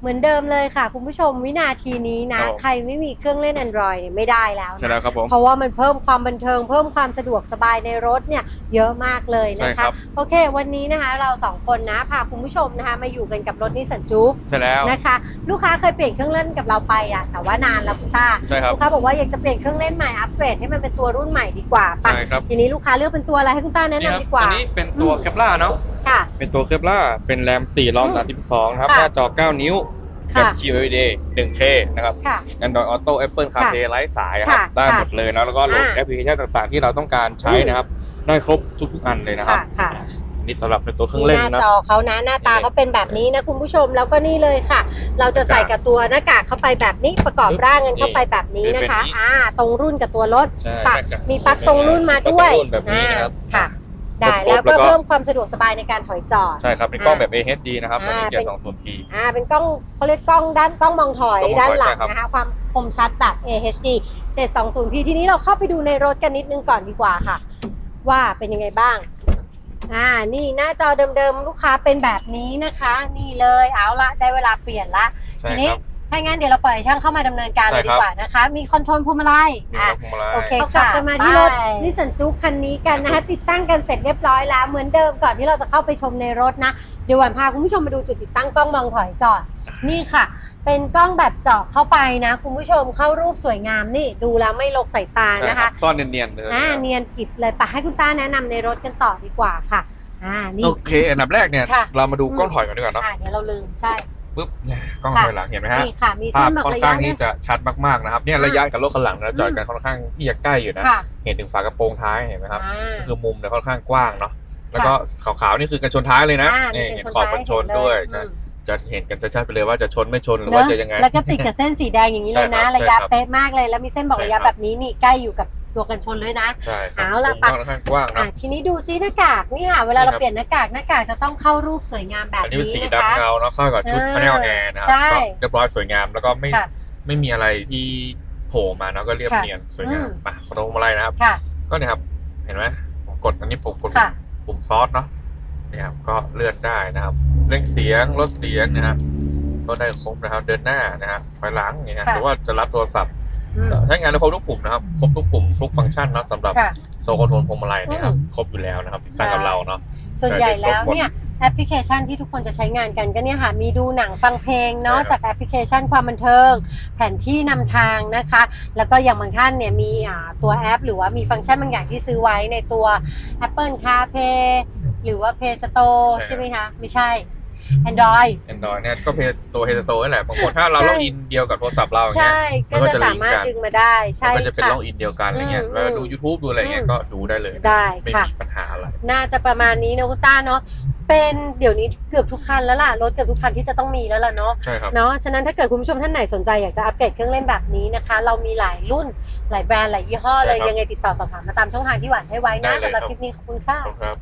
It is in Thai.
เหมือนเดิมเลยค่ะ คุณผู้ชมวินาทีนี้นะ ครับผม ใครไม่มีเครื่องเล่น Android เนี่ยไม่ได้แล้วใช่นะ แล้วครับผม เพราะว่ามันเพิ่มความบันเทิง เพิ่มความสะดวกสบายในรถเนี่ยเยอะมากเลยใช่นะครัคะ บ โอเค วันนี้นะคะเราสองคนนะพาคุณผู้ชมนะคะมาอยู่กันกับรถนิสสันจุ๊กใช่แล้วนะคะ ลูกค้าเคยเปลี่ยนเครื่องเล่นกับเราไปอะแต่ว่านานแล้วคุณต้าใช่ครับลูกค้าบอกว่าอยากจะเปลี่ยนเครื่องเล่นใหม่อัปเกรดให้มันเป็นตัวรุ่นใหม่ดีกว่าไปใช่ครับทีนี้ลูกค้าเลือกเป็นตัวอะไรให้คุณต้าแนะนี่ครับนำดีกว่าอันนี้เป็นตัวเคปล่าเนาะค่ะ เป็นตัวเคปล่าเป็นแรม4รอมอืม32นะครับ ค่ะหน้าจอ 9 นิ้วค่ะแบบ QLED 1K นะครับ ค่ะ Android Auto Apple CarPlay ไร้สายครับ ค่ะได้ค่ะหมดเลยนะแล้วก็โหลดอ่า แอปพลิเคชันต่างๆ ที่เราต้องการใช้นะครับ ได้ครบทุกๆอันเลยนะครับ ค่ะค่ะ นี่สำหรับเป็นตัวเครื่องนี่เล่นหน้านะ จอเขานะหน้าตาเขาเป็นแบบนี้นะคุณผู้ชมแล้วก็นี่เลยค่ะ เราจะใส่กับตัวหน้ากากเข้าไปแบบนี้ประกอบร่างกันเข้าไปแบบนี้นะคะนี่เป็นอย่างนี้อ่า ตรงรุ่นกับตัวรถใช่ค่ะแกะมีปลั๊กตรงรุ่นมาด้วยปลั๊กตรงรุ่นแบบนี้นะครับ อ่าค่ะ ได้ครบแล้วก็แล้วก็เพิ่มความสะดวกสบายในการถอยจอด ใช่ครับเป็นกล้องแบบ AHD นะครับตัวนี้ อ่าเป็น 720p อ่าเป็นกล้องเขาเรียกกล้องด้านกล้องมองถอยกล้องมองถอยด้านหลังใช่ครับ นะคะ ความคมชัดแบบ AHD 720p ทีนี้เราเข้าไปดูในรถกันนิดนึงก่อนดีกว่าค่ะ ว่าเป็นยังไงบ้าง อ่านี่หน้าจอเดิมๆ ลูกค้าเป็นแบบนี้นะคะ นี่เลยเอาละได้เวลาเปลี่ยนละ ใช่ทีคนี้รับ ถ้างั้นเดี๋ยวเราปล่อยให้ช่างเข้ามาดำเนินการใช่เลยครัดีบกว่านะคะ มีคอนโทรลพวงมาลัยมีอะรถพวงมาลัย โอเคค่ะกลับมาที่รถไป นิสสันจุ๊กคันนี้กันนะคะติดตั้งกันเสร็จเรียบร้อยแล้วเหมือนเดิมก่อนที่เราจะเข้าไปชมในรถนะเดี๋ยววันพาคุณผู้ชมมาดูจุดติดตั้งกล้องมองถอยก่อน นี่ค่ะ เป็นกล้องแบบเจาะเข้าไปนะคุณผู้ชมเข้ารูปสวยงามนี่ดูแล้วไม่ลกสายตาใช่นะครัคะบซ่อนเนียนๆเลยอ่านะครับเนียนกริบเลยไปให้คุณต้าแนะนำในรถกันต่อดีกว่าค่ะอ่านี่ โอเค อันดับแรกเนี่ย ค่ะ เรามาดูกล้องถอยก่อนดีกว่าเนาะ อ่าเดี๋ยวเราลืมใช่ ปุ๊บเนี่ยกล้องค่ะถอยหลังเห็นไหมฮะนี่ค่ะมีภาเส้นพบอกค่อนระข้ายะงที่เนี่ย จะชัดมากๆนะครับเนี่ยอ่าระยะกับรถคันหลังนะจอดอืมกันค่อนข้างที่จะใกล้อยู่นะ ค่ะเห็นถึงฝากระโปรงท้ายเห็นไหมครับ อ่าก็คือมุมเนี่ยค่อนข้างกว้างเนาะแล้วก็ขาวๆนี่คือกันชนท้ายเลยนะอ่านี่มีเห็นเป็นขอบกันชนด้วยท้า จะให้เห็นเลยจะเห็นกันชัดๆไปเลยว่าจะชนไม่ชนหรือเนว่าอะจะยังไง แล้วก็ติดกับเส้นสีแดงอย่างนี้เลยนะใช่ครับระยะใช่ครับเป๊ะมากเลย แล้วมีเส้นบอกระยะใช่ครับแบบนี้นี่ใกล้อยู่กับตัวกันชนเลยนะใช่ครับเอาล่ะมุมค่อนข้างกว้างอะนะทีนี้ดูซิหน้ากากนี่ค่ะเวลาเรานี่ครับเปลี่ยนหน้ากากหน้ากากจะต้องเข้ารูปสวยงามแบบอันนี้เป็นนี้สีนะคะดำเงาเนาะเข้ากับชุดอ่าพาเนลแอร์นะครัใช่ก็เรียบร้อยสวยงามแล้วก็ไม่ค่ะไม่มีอะไรที่โผล่มาเนาะก็เรียบค่ะเนียนสวยงามอืมมาขอโทษมาลัยนะครับค่ะก็เนี่ยครับเห็นไหมผมกดอันนี้ผมกดค่ะปุ่มซอสเนาะเนี่ยครับก็เลื่อนได้นะครับ เร่งเสียงลดเสียงนะครับก็ได้ครบนะครับ เดินหน้านะครับถอยหลังอย่างเงี้ยค่ะหรือว่าจะรับโทรศัพท์อืมใช้งานได้ครบทุกปุ่มนะครับครบทุกปุ่มทุกฟังก์ชันเนาะสำหรับค่ะตัวคอนโทรลพวงมาลัยเนี่ยครับอืมครบอยู่แล้วนะครับที่สร้างกับเราเนาะส่วนใหญ่แล้วใช่ครบหมดเนี่ยแอปพลิเคชันที่ทุกคนจะใช้งานกันก็เนี่ยค่ะมีดูหนังฟังเพลงเนาะใช่ครับจากแอปพลิเคชันความบันเทิง แผนที่นำทางนะคะ แล้วก็อย่างบางท่านเนี่ยมีอ่าตัวแอป หรือว่ามีฟังก์ชันบางอย่างที่ซื้อไว้ในตัว Apple CarPlay หรือว่า Play Store ใช่ใช่ไหมคะไม่ใช่ Android Android เนี่ยก็เป็นตัวเฮ s โตนั่นแหละบางคนถ้าเราใช่ล็อกอินเดียวกับโทรศัพท์เราอย่างเงี้ยใช่มัก็นก็จะจะสามารถลิงก์กัน ดึงมาได้มันใช่ก็จะเป็นค่ะล็อกอินเดียวกันอะไรเงี้ยอืมเวลาดู YouTube ดูอะไรเงี้ยอืม ก็ดูได้เลย ได้ไม่ค่ะ มีปัญหาอะไร น่าจะประมาณนี้นะคุณต้าเนาะ เป็นเดี๋ยวนี้เกือบทุกคันแล้วล่ะ รถเกือบทุกคันที่จะต้องมีแล้วล่ะเนาะ ใช่ครับ เนาะ ฉะนั้นถ้าเกิดคุณผู้ชมท่านไหนสนใจอยากจะอัปเกรดเครื่องเล่นแบบนี้นะคะ เรามีหลายรุ่น หลายแบรนด์ หลายยี่ห้อเลย ใช่ครับยังไงติดต่อสอบถามมาตามช่องทางที่หวานให้ไว้ได้นะเลยสำหรับครับ คลิปนี้ขอบคุณค่ะ ขอบคุณครับ